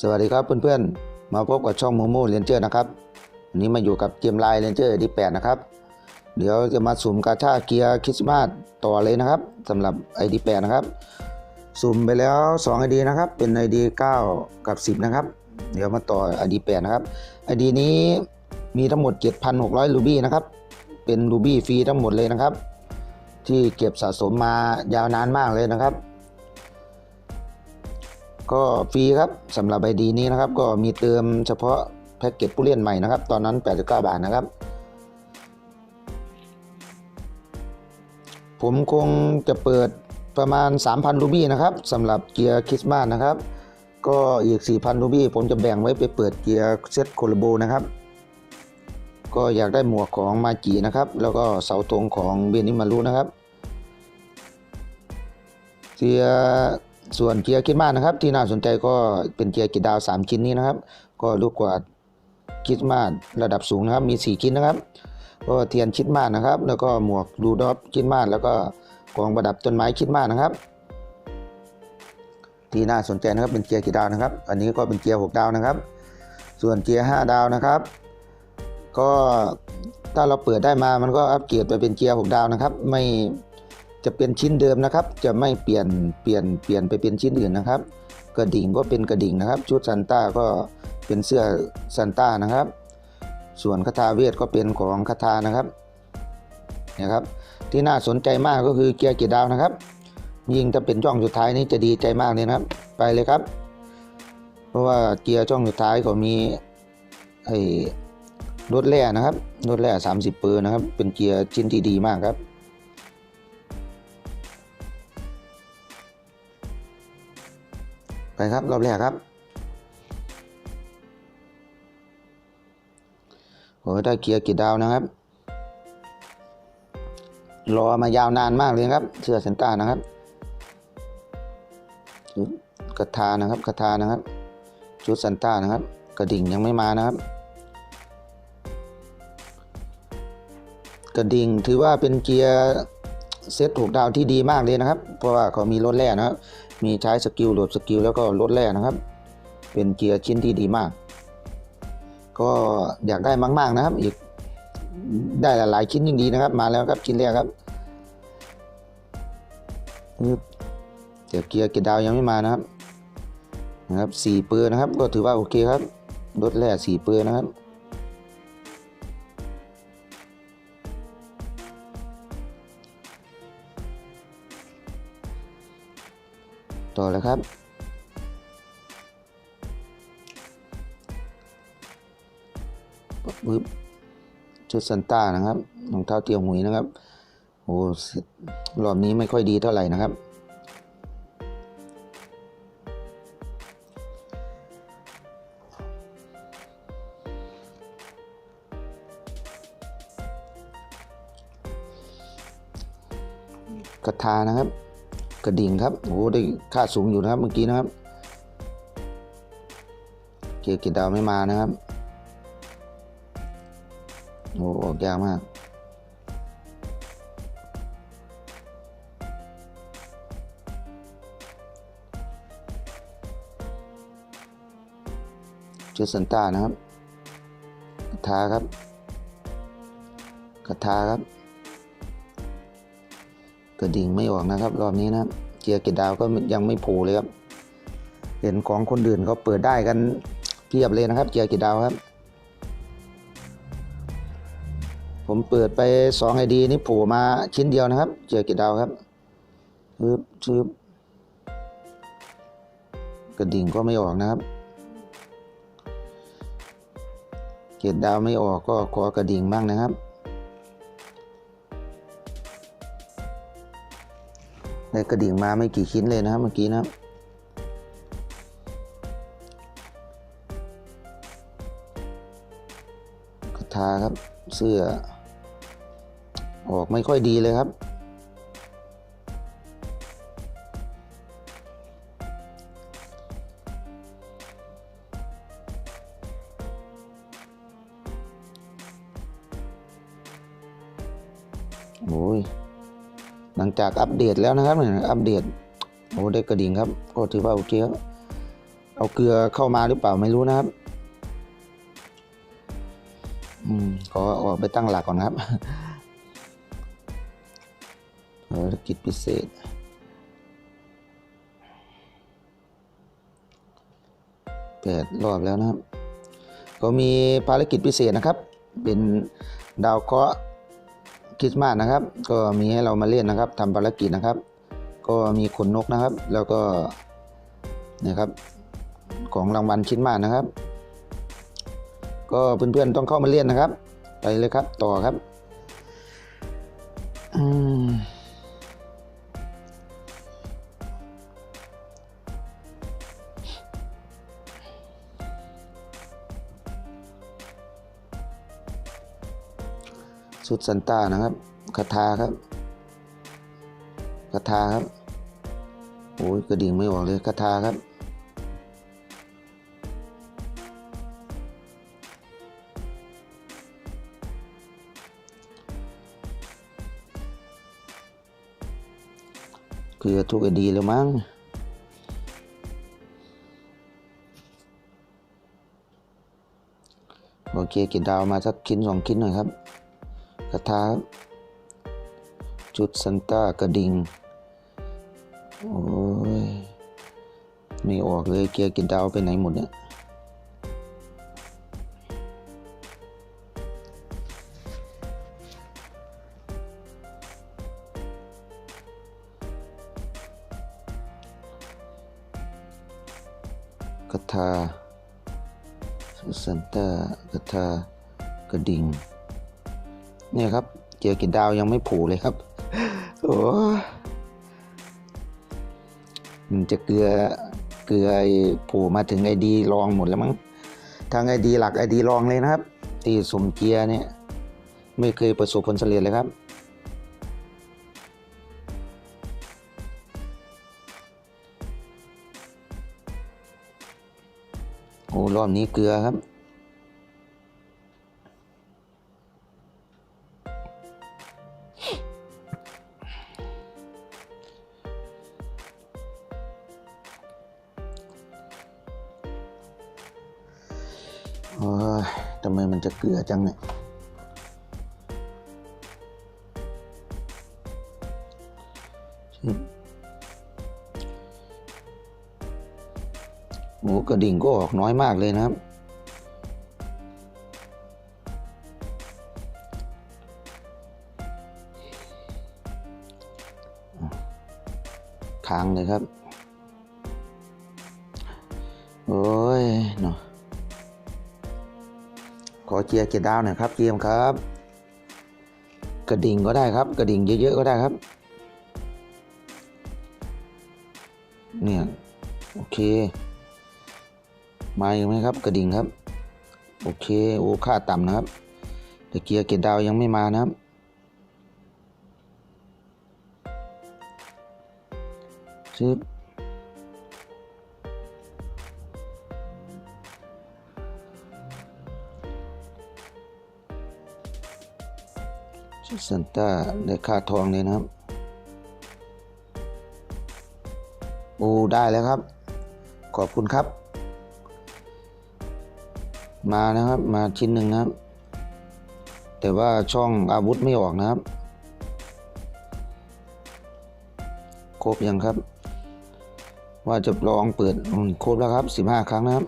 สวัสดีครับเพื่อนๆ มาพบกับช่องโมโม่เรนเจอร์นะครับวันนี้มาอยู่กับเกมไลน์เรนเจอร์ดีแปดนะครับ เดี๋ยวจะมาสุ่มกาชาเกียร์คริสต์มาสต่อเลยนะครับสำหรับ ID 8นะครับ สุ่มไปแล้ว2 ID นะครับ เป็น ID 9กับ 10 นะครับ เดี๋ยวมาต่อ ID 8นะครับ ID นี้มีทั้งหมด 7,600 รูบี้นะครับ เป็นรูบี้ฟรีทั้งหมดเลยนะครับ ที่เก็บสะสมมายาวนานมากเลยนะครับ ก็ฟรีครับสำหรับไอดีนี้นะครับ ก็มีเติมเฉพาะแพ็กเกจผู้เล่นใหม่นะครับ ตอนนั้น 89 บาทนะครับ ผมคงจะเปิดประมาณ 3,000 รูบี้นะครับสำหรับเกียร์คริสต์มาสนะครับ ก็อีก 4,000 รูบี้ผมจะแบ่งไว้ไปเปิดเกียร์เซตโคลโบนะครับ ก็อยากได้หมวกของมาจีนะครับ แล้วก็เสาธงของเบนิมารุนะครับเกียร์ ส่วนเกียร์คิดมากนะครับ ที่น่าสนใจก็เป็นเกียร์กิดดาว 3 ชิ้นนี้นะครับ ก็ลูกกว่าคิดมากระดับสูงนะครับ มี 4 ชิ้นนะครับ ก็เทียนคิดมากนะครับ แล้วก็หมวกดูดอฟคิดมากแล้วก็กองประดับต้นไม้คิดมากนะครับ ที่น่าสนใจนะครับเป็นเกียร์กี่ดาวนะครับ อันนี้ก็เป็นเกียร์6ดาวนะครับ ส่วนเกียร์5ดาวนะครับ ก็ถ้าเราเปิดได้มามันก็อัปเกรดไปเป็นเกียร์6ดาวนะครับ ไม่ จะเป็นชิ้นเดิมนะครับ จะไม่เปลี่ยนเปลี่ยนเปลี่ยนไปเป็นชิ้นอื่นนะครับ กระดิ่งก็เป็นกระดิ่งนะครับ ชุดซันต้าก็เป็นเสื้อซันต้านะครับ ส่วนคาถาเวทก็เป็นของคาถานะครับนะครับ ที่น่าสนใจมากก็คือเกียร์กี่ดาวนะครับ ยิ่งถ้าเป็นช่องสุดท้ายนี้จะดีใจมากเลยนะครับ ไปเลยครับ เพราะว่าเกียร์ช่องสุดท้ายเขามีไอ้รถแร่นะครับรถแร่30 เปอร์นะครับ เป็นเกียร์ชิ้นที่ดีมากครับ ไปครับ รอบแรกครับโอ้ได้เกียร์กี่ดาวนะครับ รอมายาวนานมากเลยครับ เสื้อเซนต้านะครับกระทานะครับกระทานะครับ ชุดซันต้านะครับ กระดิ่งยังไม่มานะครับ กระดิ่งถือว่าเป็นเกียร์เซตถูกดาวที่ดีมากเลยนะครับ เพราะว่าเขามีรถแร่นะครับ มีใช้สกิลโหลดสกิลแล้วก็รถแร่นะครับ เป็นเกียร์ชิ้นที่ดีมาก ก็อยากได้มาก ๆนะครับ อีกได้หลายๆชิ้นยิ่งดีนะครับ มาแล้วครับชิ้นแรกครับเดี๋ยวเกียร์เกียร์ดาวยังไม่มานะครับนะครับสี่เปือนะครับ ก็ถือว่าโอเคครับรถแร่สี่เปือนะครับ่อเลยครับ ปึ๊บชุดซันต้านะครับรองเท้าเตียวหุยนะครับ โอ้รอบนี้ไม่ค่อยดีเท่าไหร่นะครับ กระทานะครับ กระดิ่งครับโอ้ได้ค่าสูงอยู่นะครับเมื่อกี้นะครับ เกียร์กิดดาวไม่มานะครับโอ้ออกยากมากชุดซันต้านะครับกระทาครับกระทาครับ ระดิ่งไม่ออกนะครับ รอบนี้นะครับเกียร์เกดดาวก็ยังไม่ผล่เลยครับ เห็นของคนอื่นเขาเปิดได้กันเพียบเลยนะครับ เกียร์เกดดาวครับ ผมเปิดไป2ไอดีนี่ผล่มาชิ้นเดียวนะครับ เกียร์เกดดาวครับชืบชืบกระดิ่งก็ไม่ออกนะครับ เกียร์ดาวไม่ออกก็ขอกระดิ่งบ้างนะครับ ได้กระดิ่งมาไม่กี่ชิ้นเลยนะครับเมื่อกี้นะครับกระทาครับเสื้อ ออกไม่ค่อยดีเลยครับ จากอัปเดตแล้วนะครับเนี่ยอัปเดตโอ้ได้กระดิ่งครับก็ถือว่าโอเคครับเอาเกลือเข้ามาหรือเปล่าไม่รู้นะครับอืมขอออกไปตั้งหลักก่อนครับภารกิจพิเศษแปดรอบแล้วนะครับ ก็มีภารกิจพิเศษนะครับ เป็นดาวเคราะห์ คริสต์มาสนะครับ ก็มีให้เรามาเล่นนะครับทำภารกิจนะครับ ก็มีขนนกนะครับ แล้วก็นะครับ ของรางวัลชิ้นมากนะครับ ก็เพื่อนๆต้องเข้ามาเล่นนะครับ ไปเลยครับต่อครับ อืม สุดซันต้านะครับคาถาครับคาถาครับโอ้ยกระดิ่งไม่ออกเลยคาถาครับเกลือทุกไอดีแล้วมั้งโอเคกินดาวมาสักชิ้นสองชิ้นหน่อยครับ กระทาครับจุดซันต้ากระดิ่งโอ้ยไม่ออกเลยเกียร์กินดาวไปไหนหมดเนี่ยกระทาซันต้ากระทากระดิ่ง เนี่ยครับเจอกินดาวยังไม่ผูเลยครับ โอ้มันจะเกลือเกลือผูมาถึงไอดีรองหมดแล้วมั้งทางไอดีหลักไอดีรองเลยนะครับ ที่สมเกียร์เนี่ยไม่เคยประสบผลสำเร็จเลยครับโอ้รอบนี้เกลือครับ โอ้ยทำไมมันจะเกลือจังเนี่ยหมูกระดิ่งก็ออกน้อยมากเลยนะครับ ค้างเลยครับ โอ้ยเนาะ ขอเจียร์เกียร์ดาวหน่อยครับเจียมครับ กระดิ่งก็ได้ครับ กระดิ่งเยอะๆก็ได้ครับ เนี่ยโอเค มาอีกไหมครับ กระดิ่งครับ โอเคโอ้ค่าต่ำนะครับ แต่เกียร์เกียร์ดาวยังไม่มานะครับชึบ ชุดซันต้าได้ค่าทองเลยนะครับโอ้ได้แล้วครับ ขอบคุณครับ มานะครับมาชิ้นหนึ่งนะครับ แต่ว่าช่องอาวุธไม่ออกนะครับ ครบยังครับ ว่าจะลองเปิดอืมครบแล้วครับ 15 ครั้งนะครับ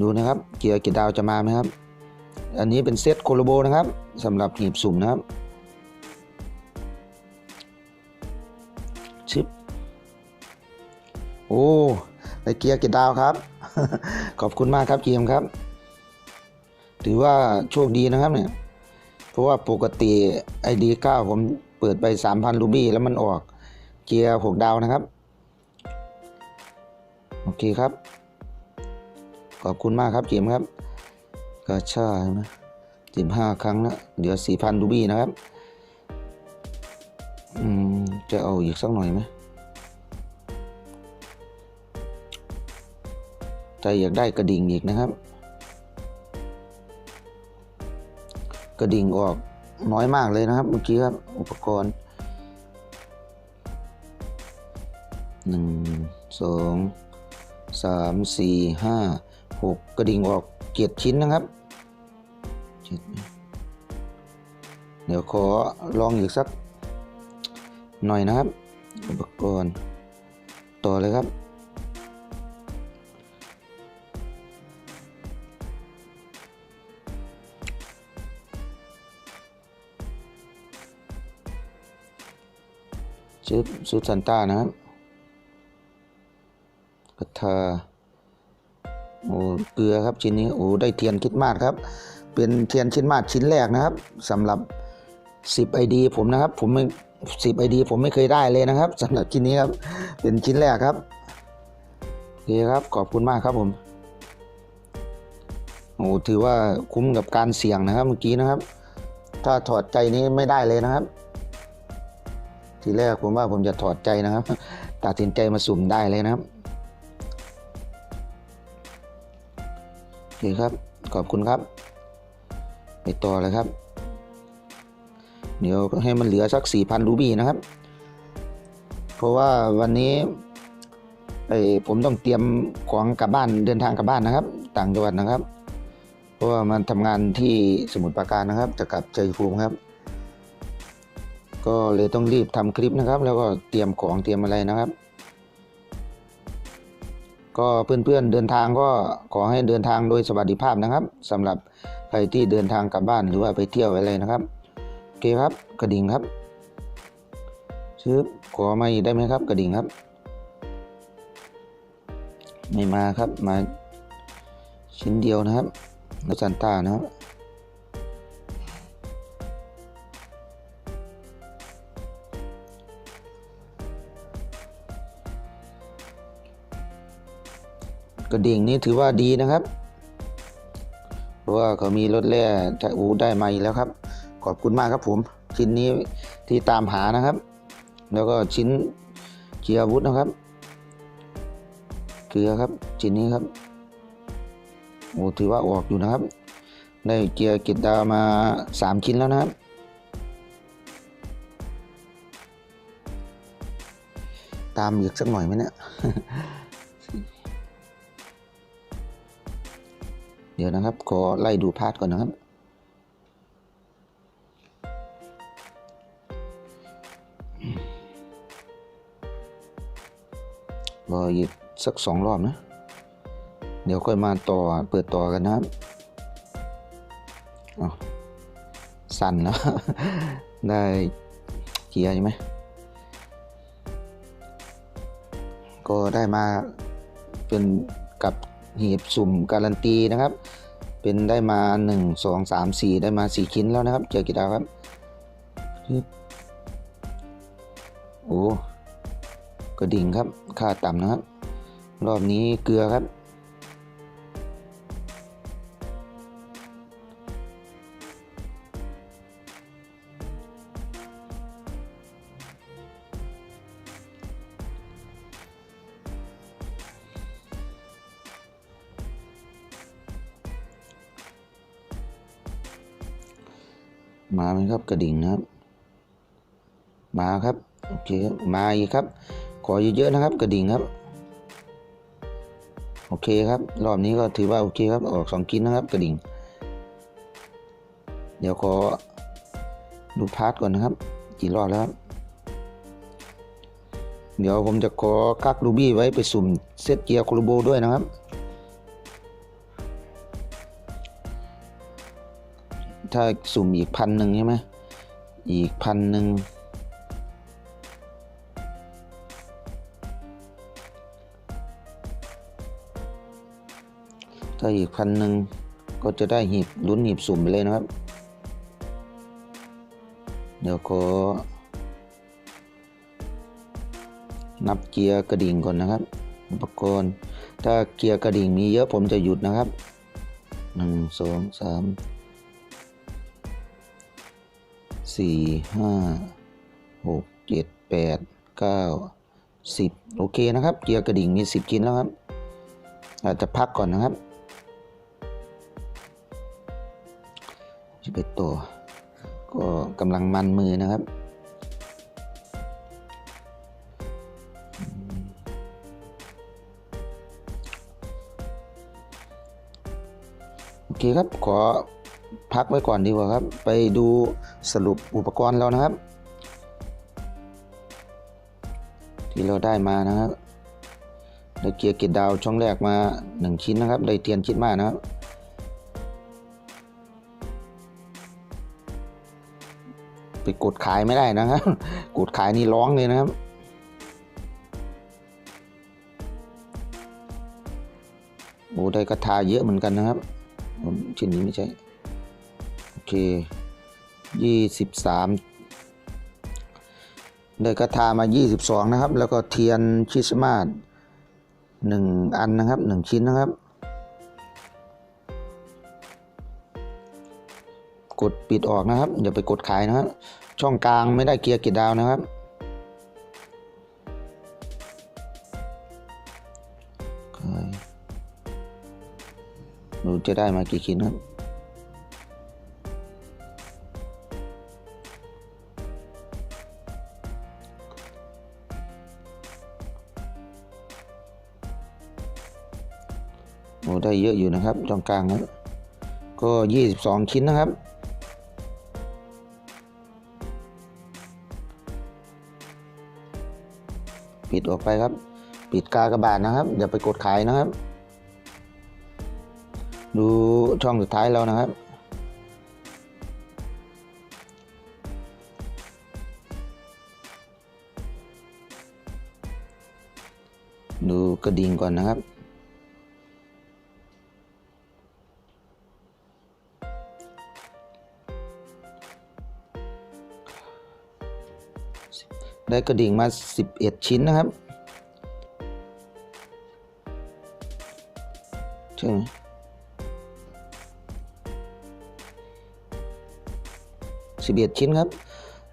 ดูนะครับ เกียร์กี่ดาวจะมาไหมครับ อันนี้เป็นเซตโคโลโบนะครับสำหรับหีบสุ่มนะครับชิปโอ้ได้เกียร์กี่ดาวครับ ขอบคุณมากครับเกียมครับ ถือว่าโชคดีนะครับเนี่ยเพราะว่าปกติไอดี9ผมเปิดไป 3,000 รูบี้แล้วมันออกเกียร์6ดาวนะครับ โอเคครับ ขอบคุณมากครับเจมส์ครับ กาชาใช่ไหมสิบห้าครั้งนะเดี๋ยวสี่พันรูบี้นะครับ อืม จะเอาอีกสักหน่อยไหมใจอยากได้กระดิ่งอีกนะครับ กระดิ่งออกน้อยมากเลยนะครับ เมื่อกี้ครับ อุปกรณ์หนึ่งสองสามสี่ห้าหกกระดิ่งออก เจ็ดชิ้นนะครับ เดี๋ยวขอลองอีกสักหน่อยนะครับ อุปกรณ์ต่อเลยครับ ชุดชุดซันต้านะครับกระทา อ้เกลือครับชิ้นนี้โอ้ได้เทียนคิดมาสครับ เป็นเทียนชิ้นมาสชิ้นแรกนะครับสำหรับ 10 ID ผมนะครับ ผมไม่10 ID ผมไม่เคยได้เลยนะครับสำหรับชิ้นนี้ครับ เป็นชิ้นแรกครับโอเคครับขอบคุณมากครับผมโอ้ถือว่าคุ้มกับการเสี่ยงนะครับเมื่อกี้นะครับ ถ้าถอดใจนี้ไม่ได้เลยนะครับ ทีแรกผมว่าผมจะถอดใจนะครับ ตัดสินใจมาสุ่มได้เลยนะครับ เคครับ ขอบคุณครับ ไปต่อเลยครับ เดี๋ยวให้มันเหลือสัก 4,000รูบี้นะครับ เพราะว่าวันนี้ไอผมต้องเตรียมของกลับบ้านเดินทางกลับบ้านนะครับ ต่างจังหวัดนะครับ เพราะว่ามันทำงานที่สมุทรปราการนะครับ จะกลับชัยภูมิครับ ก็เลยต้องรีบทำคลิปนะครับ แล้วก็เตรียมของเตรียมอะไรนะครับ ก็เพื่อนๆเดินทางก็ขอให้เดินทางโดยสวัสดิภาพนะครับสำหรับใครที่เดินทางกลับบ้านหรือว่าไปเที่ยวอะไรนะครับโอเคครับกระดิ่งครับชื่อขอมาอีกได้ไหมครับ กระดิ่งครับ ไม่มาครับมาชิ้นเดียวนะครับแล้วซันต้านะครับ กระดิ่งนี้ถือว่าดีนะครับ เพราะว่าเขามีรถแร่จะอูได้มาอีกแล้วครับ ขอบคุณมากครับผมชิ้นนี้ที่ตามหานะครับ แล้วก็ชิ้นเกียร์อาวุธนะครับเกลือครับชิ้นนี้ครับโอ้ถือว่าออกอยู่นะครับ ได้เกียร์กิดดามาสามชิ้นแล้วนะครับตามอีกสักหน่อยไหมเนี่ย เดี๋ยวนะครับ ขอไล่ดูพาร์ทก่อนนะครับ รออีกสักสองรอบนะ เดี๋ยวค่อยมาต่อเปิดต่อกันนะครับอ้าวสั่นแล้วได้เกียร์ใช่ไหมก็ได้มาเป็นกับ หีบสุ่มการันตีนะครับ เป็นได้มา 1 2 3 4 ได้มา 4 ชิ้นแล้วนะครับเจอกี่ดาวครับปึ๊บโอ้กระดิ่งครับค่าต่ำนะครับ รอบนี้เกลือครับ ครับกระดิ่งนะครับ มาครับโอเคครับมาอีกครับ ขอเยอะๆนะครับ กระดิ่งครับ โอเคครับ รอบนี้ก็ถือว่าโอเคครับออกสองกินนะครับ กระดิ่ง เดี๋ยวขอดูพาร์ทก่อนนะครับกี่รอบแล้วครับเดี๋ยวผมจะขอกักรูบี้ไว้ไปสุ่มเซตเกียร์โคโลโบด้วยนะครับ ถ้าสุ่มอีกพันหนึ่งใช่ไหมอีกพันหนึ่งถ้าอีกพันหนึ่งก็จะได้หีบลุ้นหีบสุ่มไปเลยนะครับ เดี๋ยวขอนับเกียร์กระดิ่งก่อนนะครับ อุปกรณ์ ถ้าเกียร์กระดิ่งมีเยอะผมจะหยุดนะครับหนึ่ง สี่ห้าหกเจ็ดแปดเก้าสิบโอเคนะครับ เกียร์กระดิ่งมีสิบกินแล้วครับ อาจจะพักก่อนนะครับสิบเอ็ดตัว ก็กำลังมันมือนะครับโอเคครับ ขอพักไว้ก่อนดีกว่าครับ ไปดู สรุปอุปกรณ์เรานะครับ ที่เราได้มานะครับได้เกียร์เกตดาวช่องแรกมา 1 ชิ้นนะครับ ได้เทียนชิ้นมากนะครับไปกดขายไม่ได้นะครับกดขายนี่ร้องเลยนะครับ โอ้ได้กระทาเยอะเหมือนกันนะครับชิ้นนี้ไม่ใช่ โอเค ยี่สิบสามได้กระทามายี่สิบสองนะครับ แล้วก็เทียนคริสต์มาสหนึ่งอันนะครับหนึ่งชิ้นนะครับ กดปิดออกนะครับ อย่าไปกดขายนะครับ ช่องกลางไม่ได้เกียร์กี่ดาวนะครับดูจะได้มากี่ชิ้นครับ โอ้ได้เยอะอยู่นะครับช่องกลางนะก็ 22 ชิ้นนะครับ ปิดออกไปครับ ปิดกากระบาดนะครับอย่าไปกดขายนะครับ ดูช่องสุดท้ายเรานะครับดูกระดิ่งก่อนนะครับ ได้กระดิ่งมา 11 ชิ้นนะครับใช่ไหมสิบเอ็ดชิ้นครับ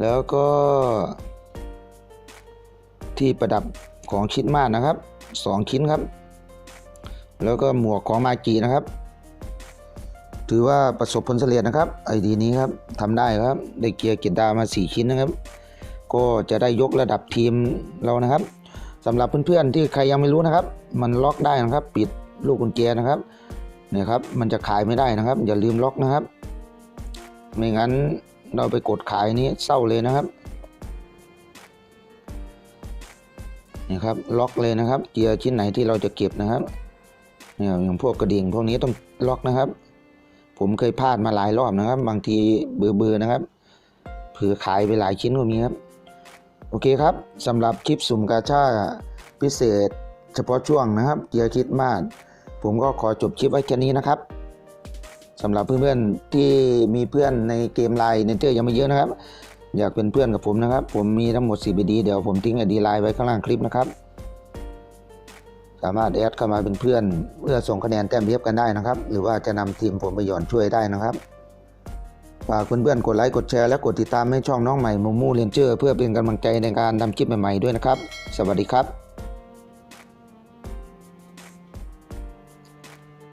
แล้วก็ ที่ประดับของชิ้นมากนะครับสองชิ้นครับ แล้วก็หมวกของมาจีนะครับ ถือว่าประสบผลสำเร็จนะครับ ไอดีนี้ครับทำได้ครับ ได้เกียร์เกียรดาวมา4ชิ้นนะครับ ก็จะได้ยกระดับทีมเรานะครับสำหรับเพื่อนๆที่ใครยังไม่รู้นะครับ มันล็อกได้นะครับ ปิดลูกกุญแจนะครับเนี่ยครับมันจะขายไม่ได้นะครับ อย่าลืมล็อกนะครับ ไม่งั้นเราไปกดขายนี้เศร้าเลยนะครับนี่ครับล็อกเลยนะครับ เกียร์ชิ้นไหนที่เราจะเก็บนะครับเนี่ยอย่างพวกกระดิ่งพวกนี้ต้องล็อกนะครับ ผมเคยพลาดมาหลายรอบนะครับ บางทีเบื่อเบื่อๆนะครับเผื่อขายไปหลายชิ้นก็มีครับ โอเคครับสำหรับคลิปสุ่มกาชาพิเศษ เฉพาะช่วงนะครับเกียร์คิดมากผมก็ขอจบคลิปไว้แค่นี้นะครับสำหรับเพื่อนๆที่มีเพื่อนในเกมไลน์เนเจอร์ยังไม่เยอะนะครับ อยากเป็นเพื่อนกับผมนะครับ ผมมีทั้งหมด4 BD เดี๋ยวผมทิ้งไอดีไลน์ไว้ข้างล่างคลิปนะครับ สามารถแอดเข้ามาเป็นเพื่อนเพื่อส่งคะแนนแต้มเทียบกันได้นะครับ หรือว่าจะนำทีมผมไปหย่อนช่วยได้นะครับ ฝากเพื่อนๆกดไลค์กดแชร์และกดติดตามให้ช่องน้องใหม่มูมูเรนเจอร์เพื่อเป็นกำลังใจในการทำคลิปใหม่ๆด้วยนะครับ สวัสดีครับ